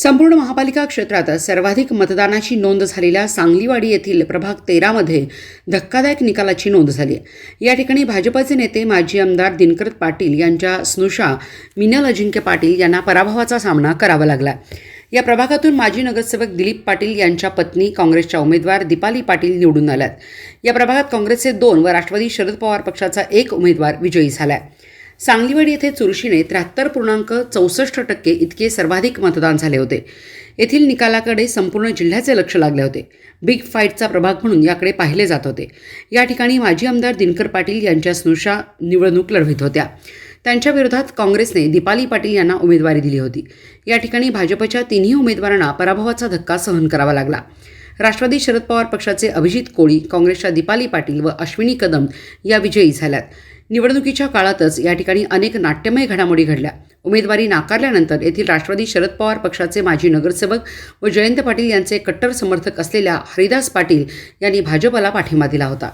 संपूर्ण महापालिका क्षेत्रात सर्वाधिक मतदानाची नोंद झालेल्या सांगलीवाडी येथील प्रभाग तेरामध्ये धक्कादायक निकालाची नोंद झाली आहे. या ठिकाणी भाजपचे नेते माजी आमदार दिनकर पाटील यांच्या स्नुषा मिनल अजिंक्य पाटील यांना पराभवाचा सामना करावा लागला. या प्रभागातून माजी नगरसेवक दिलीप पाटील यांच्या पत्नी काँग्रेसच्या उमेदवार दीपाली पाटील निवडून आल्यात. या प्रभागात काँग्रेसचे दोन व राष्ट्रवादी शरद पवार पक्षाचा एक उमेदवार विजयी झाला आहे सांगलीवाडी येथे चुरशीने त्र्याहत्तर पूर्णांक चौसष्ट टक्के इतके सर्वाधिक मतदान झाले होते. येथील निकालाकडे संपूर्ण जिल्ह्याचे लक्ष लागले होते. बिग फाईटचा प्रभाग म्हणून याकडे पाहिले जात होते. या ठिकाणी माजी आमदार दिनकर पाटील यांच्या स्नुषा निवडणूक लढवित होत्या. त्यांच्या विरोधात काँग्रेसने दीपाली पाटील यांना उमेदवारी दिली होती. या ठिकाणी भाजपच्या तिन्ही उमेदवारांना पराभवाचा धक्का सहन करावा लागला. राष्ट्रवादी शरद पवार पक्षाचे अभिजित कोळी काँग्रेसच्या दीपाली पाटील व अश्विनी कदम या विजयी झाल्यात. निवडणुकीच्या काळातच या ठिकाणी अनेक नाट्यमय घडामोडी घडल्या. उमेदवारी नाकारल्यानंतर येथील राष्ट्रवादी शरद पवार पक्षाचे माजी नगरसेवक व जयंत पाटील यांचे कट्टर समर्थक असलेल्या हरिदास पाटील यांनी भाजपला पाठिंबा दिला होता.